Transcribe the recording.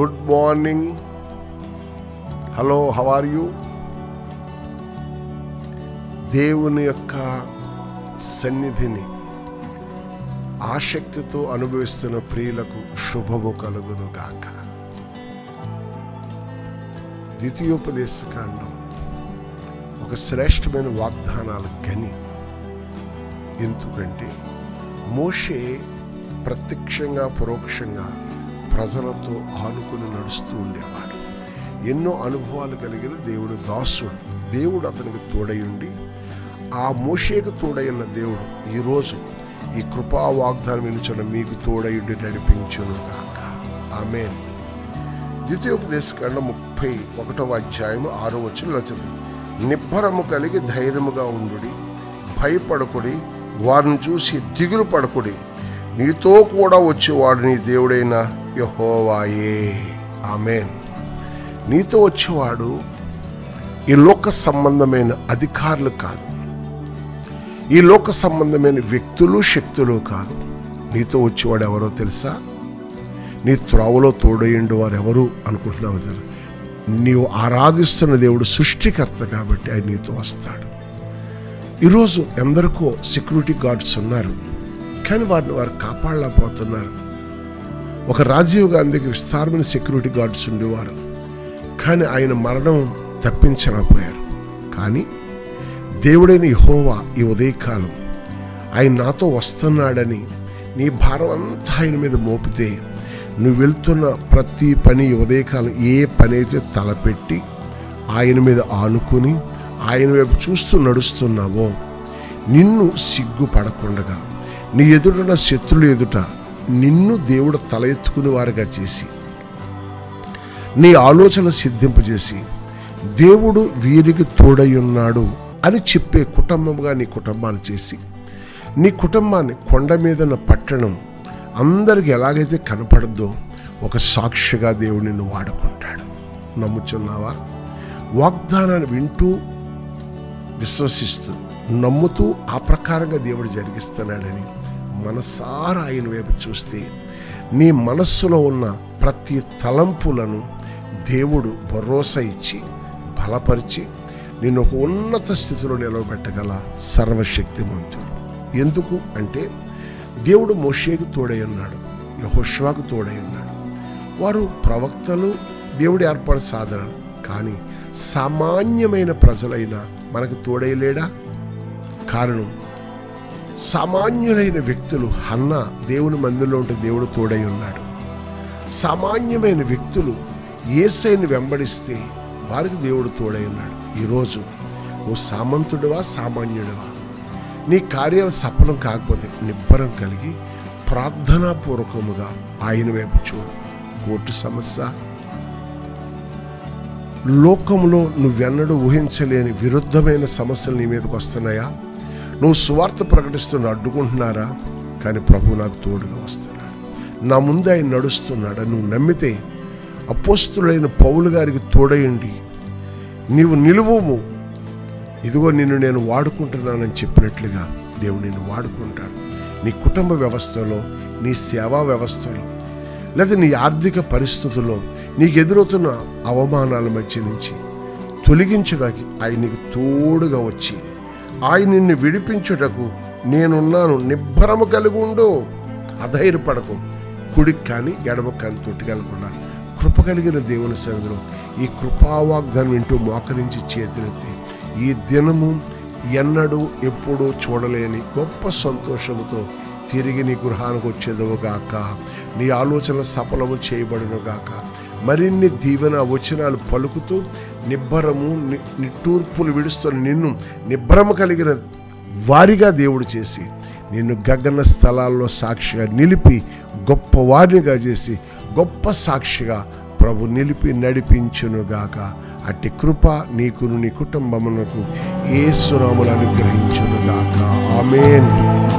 Good morning. Hello how are you? దేవుని యొక్క సన్నిధిని ఆసక్తితో అనుభవిస్తున్న ప్రియులకు శుభము కలుగును గాక. ద్వితీయోపదేశకాండం ఒక శ్రేష్టమైన వాగ్దానాల గని. ఎందుకంటే మోషే ప్రత్యక్షంగా పరోక్షంగా ప్రజలతో ఆనుకుని నడుస్తూ ఉండేవాడు. ఎన్నో అనుభవాలు కలిగిన దేవుడు దాసుడు. దేవుడు అతనికి తోడయుండి ఆ మోషేకు తోడయున్న దేవుడు ఈరోజు ఈ కృపా వాగ్దానం వినుచున్న మీకు తోడయుండి నడిపించును కాక ఆమె ద్వితీయోపదేశకాండ ముప్పై ఒకటవ అధ్యాయం ఆరో వచ్చిన చదువు నిబ్బరము కలిగి ధైర్యముగా ఉండు భయపడకుడి వారిని చూసి దిగులు పడకుడి నీతో కూడా వచ్చేవాడు నీ దేవుడైన యహోవాయే. ఆమెన్. నీతో వచ్చేవాడు ఈ లోక సంబంధమైన అధికారులు కాదు. ఈ లోక సంబంధమైన వ్యక్తులు శక్తులు కాదు. నీతో వచ్చేవాడు ఎవరో తెలుసా? నీ త్రోవలో తోడయ్యండు వారు ఎవరు అనుకుంటున్నావు తెలుసు నీవు ఆరాధిస్తున్న దేవుడు సృష్టికర్త కాబట్టి ఆయన నీతో వస్తాడు. ఈరోజు ఎందరికో సెక్యూరిటీ గార్డ్స్ ఉన్నారు. కానీ వారిని వారు కాపాడలేకపోతున్నారు. ఒక రాజీవ్ గాంధీకి విస్తారమైన సెక్యూరిటీ గార్డ్స్ ఉండేవారు. కానీ ఆయన మరణం తప్పించలేకపోయారు. కానీ దేవుడైన యహోవా ఈ ఉదయకాలం ఆయన నాతో వస్తున్నాడని నీ భారం అంతా ఆయన మీద మోపితే నువ్వు వెళ్తున్న ప్రతి పని ఈ ఉదయకాలం ఏ పని అయితే తలపెట్టి ఆయన మీద ఆనుకుని ఆయన వైపు చూస్తూ నడుస్తున్నావో నిన్ను సిగ్గుపడకుండగా నీ ఎదుట శత్రులు ఎదుట నిన్ను దేవుడు తల ఎత్తుకుని వారుగా చేసి నీ ఆలోచన సిద్ధింపజేసి దేవుడు వీరికి తోడై ఉన్నాడు అని చెప్పే కుటుంబంగా నీ కుటుంబాన్ని చేసి నీ కుటుంబాన్ని కొండ మీద పట్టణం అందరికి ఎలాగైతే కనపడద్దో ఒక సాక్షిగా దేవుడు నిన్ను వాడుకుంటాడు. నమ్ముచున్నావా? వాగ్దానాన్ని వింటూ విశ్వసిస్తూ నమ్ముతూ ఆ ప్రకారంగా దేవుడు జరిగిస్తున్నాడని మనసారా ఆయన వైపు చూస్తే నీ మనస్సులో ఉన్న ప్రతి తలంపులను దేవుడు భరోసా ఇచ్చి బలపరిచి నిన్ను ఒక ఉన్నత స్థితిలో నిలవబెట్టగల సర్వశక్తిమంతుడు. ఎందుకు అంటే దేవుడు మోషేకు తోడై ఉన్నాడు యహోష్వాకు తోడై ఉన్నాడు. వారు ప్రవక్తలు దేవుడు ఏర్పాటు సాధనలు కానీ సామాన్యమైన ప్రజలైన మనకు తోడైలేడా కారణం సామాన్యులైన వ్యక్తులు హన్న దేవుని మందిలో ఉంటే దేవుడు తోడై ఉన్నాడు. సామాన్యమైన వ్యక్తులు ఏసైని వెంబడిస్తే వారికి దేవుడు తోడై ఉన్నాడు. ఈరోజు ఓ సామంతుడివా సామాన్యుడివా? నీ కార్యాలు సఫలం కాకపోతే నిబ్బరం కలిగి ప్రార్థనాపూర్వకముగా ఆయన వైపు చూడు. కోర్టు సమస్య. లోకంలో నువ్వెన్నడూ ఊహించలేని విరుద్ధమైన సమస్యలు నీ మీదకి వస్తున్నాయా? నువ్వు సువార్త ప్రకటిస్తున్న అడ్డుకుంటున్నారా? కానీ ప్రభు నాకు తోడుగా వస్తున్నాడు. నా ముందు ఆయన నడుస్తున్నాడు. నువ్వు నమ్మితే అపోస్తులైన పౌలు గారికి తోడయండి నీవు నిలువము. ఇదిగో నిన్ను నేను వాడుకుంటున్నానని చెప్పినట్లుగా దేవుడు నిన్ను వాడుకుంటాడు. నీ కుటుంబ వ్యవస్థలో నీ సేవా వ్యవస్థలో లేదా నీ ఆర్థిక పరిస్థితుల్లో నీకు ఎదురవుతున్న అవమానాల మధ్య నుంచి తొలగించడానికి ఆయన నీకు తోడుగా వచ్చి ఆయన నిన్ను విడిపించుటకు నేనున్నాను. నిబ్బరము కలిగి ఉండు. అధైర్యపడకు. కుడికి కానీ ఎడమ కానీ తొట్టుకెళ్ళకుండా కృప కలిగిన దేవుని సన్నిధిలో ఈ కృపావాగ్దానం వింటూ మోకరించి చేతులెత్తి ఈ దినము ఎన్నడూ ఎప్పుడూ చూడలేని గొప్ప సంతోషముతో తిరిగి నీ గృహానికి వచ్చేదవుగాక నీ ఆలోచన సఫలము చేయబడునుగాక మరిన్ని దీవెన వచనాలు పలుకుతూ నిబ్బరము ని- నిట్టూర్పులు విడుస్తున్న నిన్ను నిబ్బరము కలిగిన వారిగా దేవుడు చేసి నిన్ను గగన స్థలాల్లో సాక్షిగా నిలిపి గొప్ప వారినిగా చేసి గొప్ప సాక్షిగా ప్రభు నిలిపి నడిపించునుగాక. అట్టి కృప నీకును నీ కుటుంబమునకు ఏ సునాములు అనుగ్రహించునుగాక. ఆమెన్.